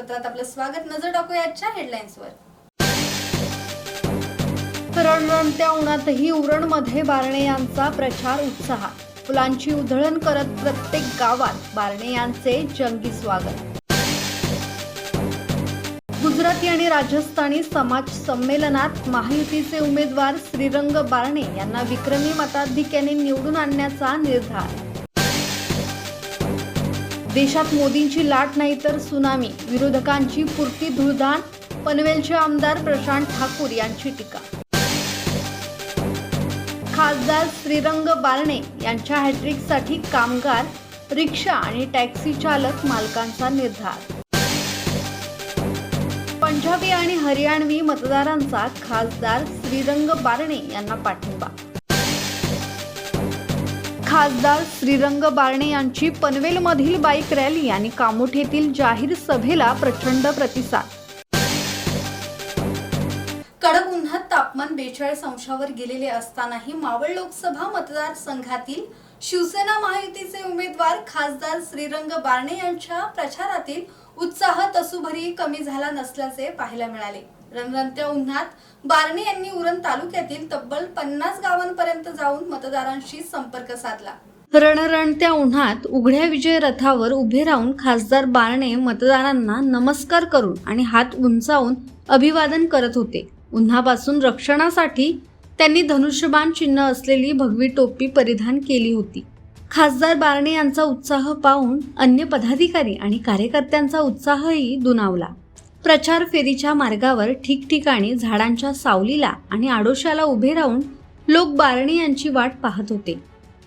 बातमीपत्रात आपलं स्वागत. नजर टाकूया आजच्या हेडलाईन्सवर रणरणत्या उन्हातही उरणमध्ये बारणे यांचा प्रचार उत्साह फुलांची उधळण करत प्रत्येक गावात बारणे यांचे जंगी स्वागत. गुजराती आणि राजस्थानी समाज संमेलनात महायुतीचे उमेदवार श्रीरंग बारणे यांना विक्रमी मताधिक्याने निवडून आणण्याचा निर्धार. देशात मोदींची लाट नाही तर सुनामी. विरोधकांची पुरती धुळधाण पनवेलचे आमदार प्रशांत ठाकूर यांची टीका. खासदार श्रीरंग बारणे यांच्या हॅट्रिकसाठी कामगार रिक्षा आणि टॅक्सी चालक मालकांचा निर्धार. पंजाबी आणि हरियाणवी मतदारांचा खासदार श्रीरंग बारणे यांना पाठिंबा खासदार श्रीरंग बारणे यांची पनवेलमधील बाईक रॅली आणि कामोठेतील जाहीर सभेला प्रचंड प्रतिसाद. कडक उन्हात तापमान बेचाळीस अंशावर गेलेले असतानाही मावळ लोकसभा मतदारसंघातील शिवसेना महायुतीचे उमेदवार खासदार श्रीरंग बारणे यांच्या प्रचारातील उत्साह तसूभरी कमी झाला नसल्याचे पाहायला मिळाले. रणरणत्या उन्हात बारणे यांनी उरण तालुक्यातील तब्बल पन्नास गावांपर्यंत जाऊन मतदारांशी संपर्क साधला. रणरणत्या उन्हात उघड्या विजय रथावर उभे राहून खासदार बारणे मतदारांना नमस्कार करून आणि हात उंचावून अभिवादन करत होते. उन्हापासून रक्षणासाठी त्यांनी धनुष्यबाण चिन्ह असलेली भगवी टोपी परिधान केली होती. खासदार बारणे यांचा उत्साह पाहून अन्य पदाधिकारी आणि कार्यकर्त्यांचा उत्साहही दुणावला. प्रचार फेरीच्या मार्गावर ठिकठिकाणी झाडांच्या सावलीला आणि आडोशाला उभे राहून लोक बारणे यांची वाट पाहत होते.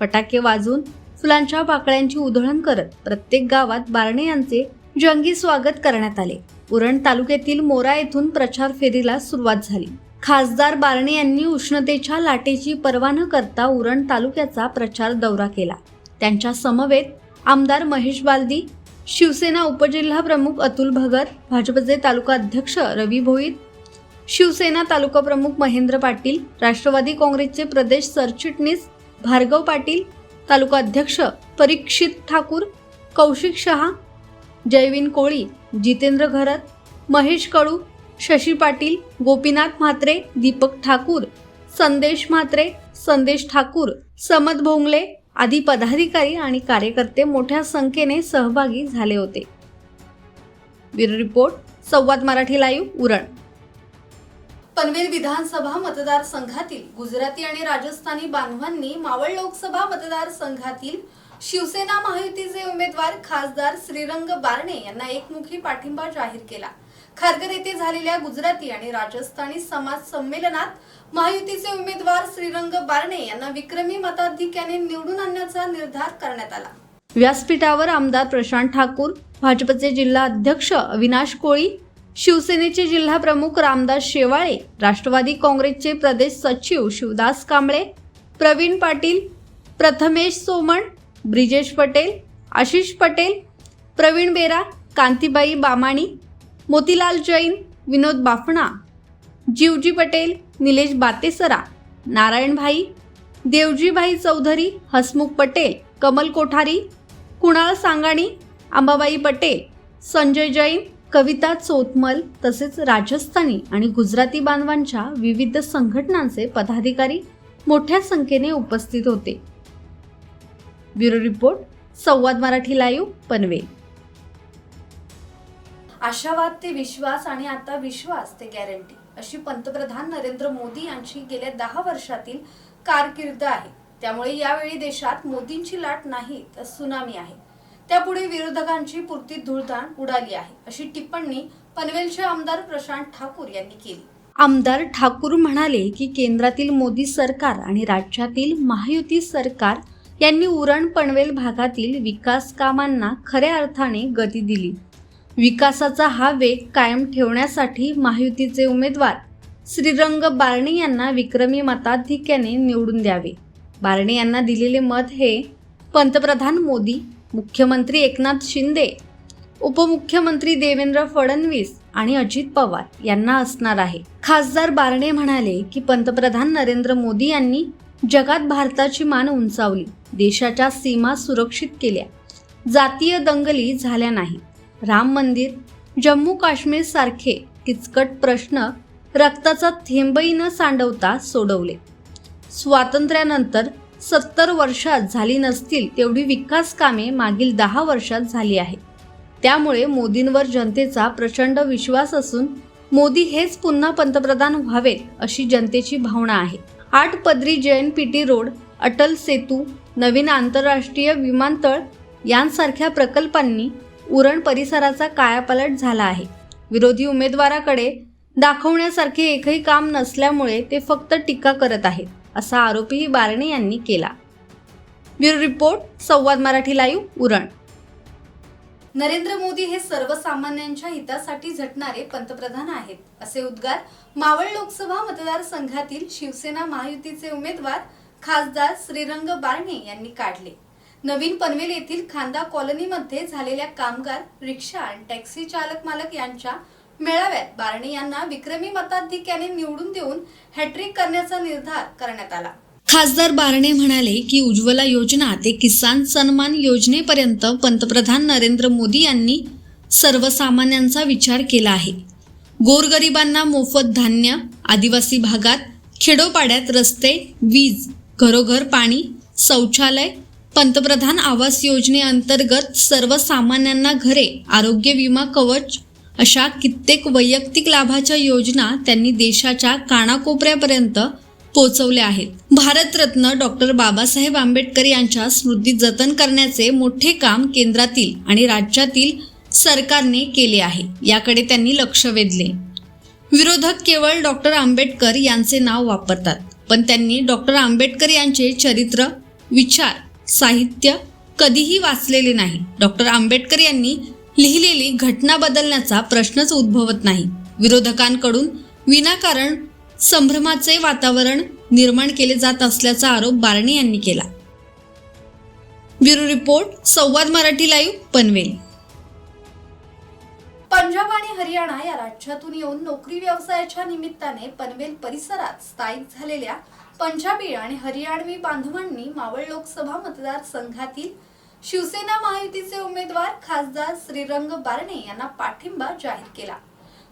फटाके वाजून फुलांच्या पाकळ्यांची उधळण करत प्रत्येक गावात बारणे यांचे जंगी स्वागत करण्यात आले. उरण तालुक्यातील मोरा येथून प्रचार फेरीला सुरुवात झाली. खासदार बारणे यांनी उष्णतेच्या लाटेची पर्वा न करता उरण तालुक्याचा प्रचार दौरा केला. त्यांच्या समवेत आमदार महेश बालदी शिवसेना उपजिल्हा प्रमुख अतुल भगत भाजपचे तालुका अध्यक्ष रवी भोईर शिवसेना तालुका प्रमुख महेंद्र पाटील राष्ट्रवादी काँग्रेसचे प्रदेश सरचिटणीस भार्गव पाटील तालुका अध्यक्ष परीक्षित ठाकूर कौशिक शहा जयविन कोळी जितेंद्र घरत महेश कळू शशी पाटील गोपीनाथ म्हात्रे दीपक ठाकूर संदेश म्हात्रे संदेश ठाकूर समद भोंगले आदी पदाधिकारी आणि कार्यकर्ते मोठ्या संख्येने सहभागी झाले होते. Bureau report Samvad Marathi live Uran. Panvel Vidhan Sabha मतदारसंघातील गुजराती आणि राजस्थानी बांधवांनी मावळ लोकसभा मतदारसंघातील शिवसेना महायुतीचे उमेदवार खासदार श्रीरंग बारणे यांना एकमुखी पाठिंबा जाहीर केला. खारघर येथे झालेल्या गुजराती आणि राजस्थानी समाज संमेलनात महायुतीचे उमेदवार श्रीरंग बारणे यांना विक्रमी मताधिक्याने निवडून आणण्याचा निर्धार करण्यात आला. व्यासपीठावर आमदार प्रशांत ठाकूर भाजपचे जिल्हा अध्यक्ष अविनाश कोळी शिवसेनेचे जिल्हा प्रमुख रामदास शेवाळे राष्ट्रवादी काँग्रेसचे प्रदेश सचिव शिवदास कांबळे प्रवीण पाटील प्रथमेश सोमण ब्रिजेश पटेल आशिष पटेल प्रवीण बेरा कांतीबाई बामाणी मोतीलाल जैन विनोद बाफणा जीवजी पटेल निलेश बातेसरा नारायणभाई देवजीभाई चौधरी हसमुख पटेल कमल कोठारी कुणाल सांगाणी अंबाबाई पटेल संजय जैन कविता चोतमल तसेच राजस्थानी आणि गुजराती बांधवांच्या विविध संघटनांचे पदाधिकारी मोठ्या संख्येने उपस्थित होते. Bureau report Samvad Marathi live Panvel. आशावाद ते विश्वास आणि आता विश्वास ते गॅरंटी अशी पंतप्रधान नरेंद्र मोदी यांची गेल्या दहा वर्षातील कारकीर्द आहे. त्यामुळे यावेळी देशात मोदींची लाट नाही तर सुनामी आहे. त्यापुढे विरोधकांची पुरती धुळधाण उडाली आहे अशी टिप्पणी पनवेलचे आमदार प्रशांत ठाकूर यांनी केली. आमदार ठाकूर म्हणाले की केंद्रातील मोदी सरकार आणि राज्यातील महायुती सरकार यांनी उरण पनवेल भागातील विकास कामांना खऱ्या अर्थाने गती दिली. विकासाचा हा वेग कायम ठेवण्यासाठी महायुतीचे उमेदवार श्रीरंग बारणे यांना विक्रमी मताधिक्याने निवडून द्यावे. बारणे यांना दिलेले मत हे पंतप्रधान मोदी मुख्यमंत्री एकनाथ शिंदे उपमुख्यमंत्री देवेंद्र फडणवीस आणि अजित पवार यांना असणार आहे. खासदार बारणे म्हणाले की पंतप्रधान नरेंद्र मोदी यांनी जगात भारताची मान उंचावली देशाच्या सीमा सुरक्षित केल्या जातीय दंगली झाल्या नाही राम मंदिर जम्मू काश्मीर सारखे किचकट प्रश्न रक्ताचा थेंबही न सांडवता सोडवले. स्वातंत्र्यानंतर सत्तर वर्षात झाली नसतील तेवढी विकास कामे मागील दहा वर्षात झाली आहे त्यामुळे मोदींवर जनतेचा प्रचंड विश्वास असून मोदी हेच पुन्हा पंतप्रधान व्हावेत अशी जनतेची भावना आहे. आठ पदरी जैन पीटी रोड अटल सेतू नवीन आंतरराष्ट्रीय विमानतळ यांसारख्या प्रकल्पांनी उरण परिसराचा कायापालट झाला आहे. विरोधी उमेदवाराकडे दाखवण्यासारखे एकही काम नसल्यामुळे ते फक्त टीका करत आहेत असा आरोपही बारणे यांनी केला. Bureau report Samvad Marathi live Uran. Narendra Modi हे सर्वसामान्यांच्या हितासाठी झटणारे पंतप्रधान आहेत असे उद्गार मावळ लोकसभा मतदारसंघातील शिवसेना महायुतीचे उमेदवार खासदार श्रीरंग बारणे यांनी काढले. नवीन पनवेल येथील खांदा कॉलनीमध्ये झालेल्या कामगार रिक्षा आणि टॅक्सी चालक मालक यांच्या मेळाव्यात बारणे यांना विक्रमी मताधिक्याने निवडून देऊन हॅट्रिक करण्याचा निर्धार करण्यात आला. खासदार बारणे म्हणाले की उज्ज्वला योजना ते किसान सन्मान योजनेपर्यंत पंतप्रधान नरेंद्र मोदी यांनी सर्वसामान्यांचा विचार केला आहे. गोरगरिबांना मोफत धान्य आदिवासी भागात खेडोपाड्यात रस्ते वीज घरोघर पाणी शौचालय पंतप्रधान आवास योजनेअंतर्गत सर्वसामान्यांना घरे आरोग्य विमा कवच अशा कित्येक वैयक्तिक लाभाच्या योजना त्यांनी देशाच्या कानाकोपऱ्यापर्यंत पोचवल्या आहेत. भारतरत्न डॉक्टर बाबासाहेब आंबेडकर यांच्या स्मृती जतन करण्याचे मोठे काम केंद्रातील आणि राज्यातील सरकारने केले आहे. याकडे त्यांनी लक्ष वेधले. विरोधक केवळ डॉक्टर आंबेडकर यांचे नाव वापरतात पण त्यांनी डॉक्टर आंबेडकर यांचे चरित्र विचार साहित्य कधीही वाचलेले नाही. डॉक्टर आंबेडकर यांनी लिहिलेली घटना बदलण्याचा प्रश्नच उद्भवत नाही. विरोधकांकडून विनाकारण संभ्रमाचे वातावरण निर्माण केले जात असल्याचा आरोप बारणे यांनी केला. Bureau report Samvad Marathi live Panvel. Punjab आणि हरियाणा या राज्यातून येऊन नोकरी व्यवसायाच्या निमित्ताने पनवेल परिसरात स्थायिक झालेल्या पंजाबी आणि हरियाणवी बांधवांनी मावळ लोकसभा मतदारसंघातील शिवसेना महायुतीचे उमेदवार खासदार श्रीरंग बारणे यांना पाठिंबा जाहीर केला.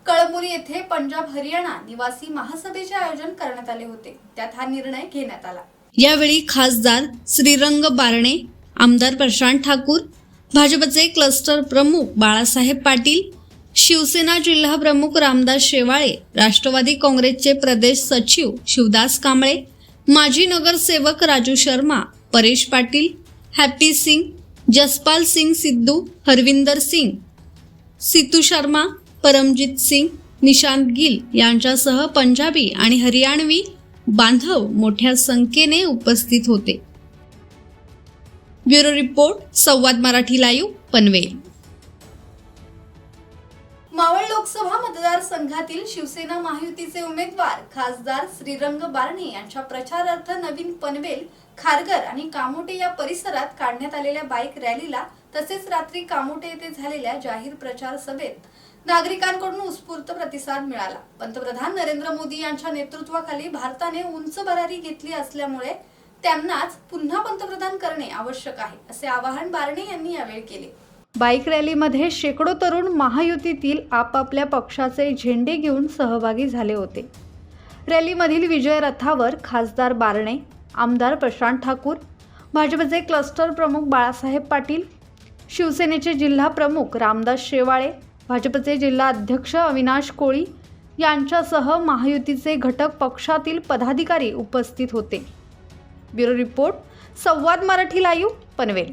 कळमुरी येथे पंजाब हरियाणा निवासी महासभेचे आयोजन करण्यात आले होते. त्यात हा निर्णय घेण्यात आला. यावेळी खासदार श्रीरंग बारणे आमदार प्रशांत ठाकूर भाजपचे क्लस्टर प्रमुख बाळासाहेब पाटील शिवसेना जिल्हा प्रमुख रामदास शेवाळे राष्ट्रवादी काँग्रेसचे प्रदेश सचिव शिवदास कांबळे माजी नगरसेवक राजू शर्मा परेश पाटील हॅप्पी सिंग जसपाल सिंग सिद्धू हरविंदर सिंग सितू शर्मा परमजित सिंग निशांत गिल यांच्यासह पंजाबी आणि हरियाणवी बांधव मोठ्या संख्येने उपस्थित होते. Bureau report Samvad Marathi live Panvel. Maval Lok Sabha मतदारसंघातील शिवसेना महायुतीचे उमेदवार खासदार श्रीरंग बारणे यांच्या प्रचारार्थ नवीन पनवेल खारगर आणि कामोटे या परिसरात काढण्यात आलेल्या बाईक रॅलीला तसेच रात्री कामोटे येथे झालेल्या जाहीर प्रचार सभेत नागरिकांकडून उत्स्फूर्त प्रतिसाद मिळाला. पंतप्रधान नरेंद्र मोदी यांच्या नेतृत्वाखाली भारताने उंच भरारी घेतली असल्यामुळे त्यांनाच पुन्हा पंतप्रधान करणे आवश्यक आहे असे आवाहन बारणे यांनी यावेळी केले. बाईक रॅलीमध्ये शेकडो तरुण महायुतीतील आपापल्या पक्षाचे झेंडे घेऊन सहभागी झाले होते. रॅलीमधील विजय रथावर खासदार बारणे आमदार प्रशांत ठाकूर भाजपचे क्लस्टर प्रमुख बाळासाहेब पाटील शिवसेनेचे जिल्हा प्रमुख रामदास शेवाळे भाजपचे जिल्हा अध्यक्ष अविनाश कोळी यांच्यासह महायुतीचे घटक पक्षातील पदाधिकारी उपस्थित होते. Bureau report Samvad Marathi live Panvel.